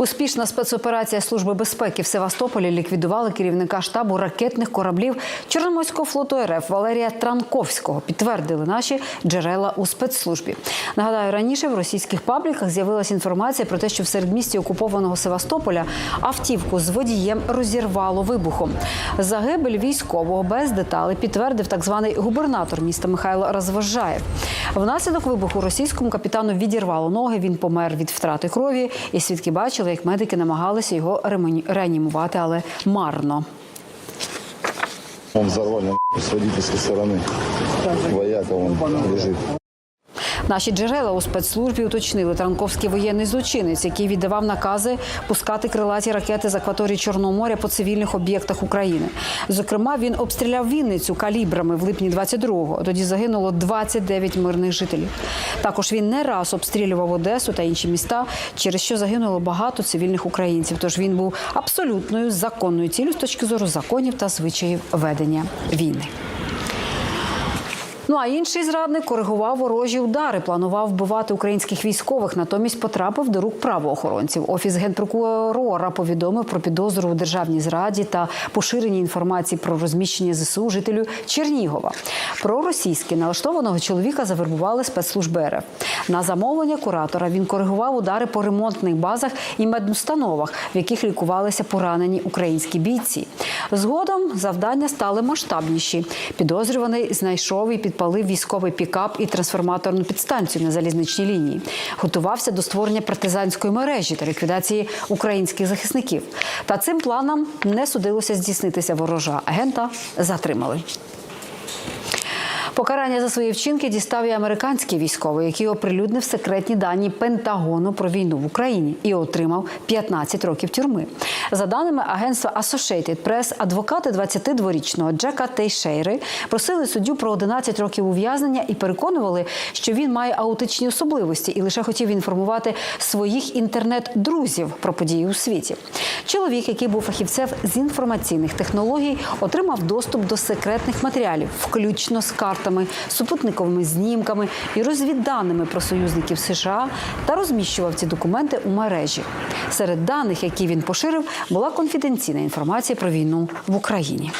Успішна спецоперація Служби безпеки в Севастополі ліквідували керівника штабу ракетних кораблів Чорноморського флоту РФ Валерія Транковського. Підтвердили наші джерела у спецслужбі. Нагадаю, раніше в російських пабліках з'явилася інформація про те, що в середмісті окупованого Севастополя автівку з водієм розірвало вибухом. Загибель військового без деталей підтвердив так званий губернатор міста Михайло Розвожаєв. Внаслідок вибуху російському капітану відірвало ноги. Він помер від втрати крові, і свідки бачили, як медики намагалися його реанімувати, але марно. Он взорвали нахуй, с водительской стороны. Вояка он лежит. Наші джерела у спецслужбі уточнили Транковський воєнний злочинець, який віддавав накази пускати крилаті ракети з акваторії Чорного моря по цивільних об'єктах України. Зокрема, він обстріляв Вінницю калібрами в липні 22-го. Тоді загинуло 29 мирних жителів. Також він не раз обстрілював Одесу та інші міста, через що загинуло багато цивільних українців. Тож він був абсолютною законною ціллю з точки зору законів та звичаїв ведення війни. Ну а інший зрадник коригував ворожі удари, планував вбивати українських військових, натомість потрапив до рук правоохоронців. Офіс генпрокурора повідомив про підозру у державній зраді та поширенні інформації про розміщення ЗСУ жителю Чернігова. Про російськи налаштованого чоловіка завербували спецслужби РФ. На замовлення куратора він коригував удари по ремонтних базах і медустановах, в яких лікувалися поранені українські бійці. Згодом завдання стали масштабніші. Підозрюваний знайшов і підпалив військовий пікап і трансформаторну підстанцію на залізничній лінії. Готувався до створення партизанської мережі та ліквідації українських захисників. Та цим планам не судилося здійснитися ворожа. Агента затримали. Покарання за свої вчинки дістав і американський військовий, який оприлюднив секретні дані Пентагону про війну в Україні і отримав 15 років тюрми. За даними агентства Associated Press, адвокати 22-річного Джека Тейшейри просили суддю про 11 років ув'язнення і переконували, що він має аутичні особливості і лише хотів інформувати своїх інтернет-друзів про події у світі. Чоловік, який був фахівцем з інформаційних технологій, отримав доступ до секретних матеріалів, включно з картами, супутниковими знімками і розвідданими про союзників США, та розміщував ці документи у мережі. Серед даних, які він поширив, була конфіденційна інформація про війну в Україні.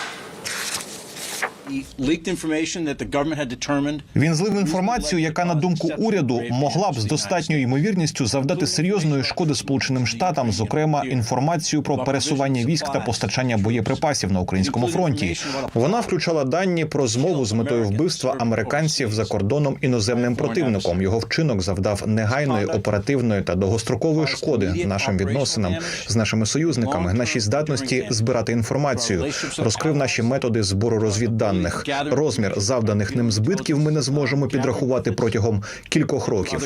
Він злив інформацію, яка на думку уряду могла б з достатньою ймовірністю завдати серйозної шкоди Сполученим Штатам, зокрема інформацію про пересування військ та постачання боєприпасів на українському фронті. Вона включала дані про змову з метою вбивства американців за кордоном іноземним противником. Його вчинок завдав негайної оперативної та довгострокової шкоди нашим відносинам з нашими союзниками, нашій здатності збирати інформацію, розкрив наші методи збору розвідданих. Розмір завданих ним збитків ми не зможемо підрахувати протягом кількох років.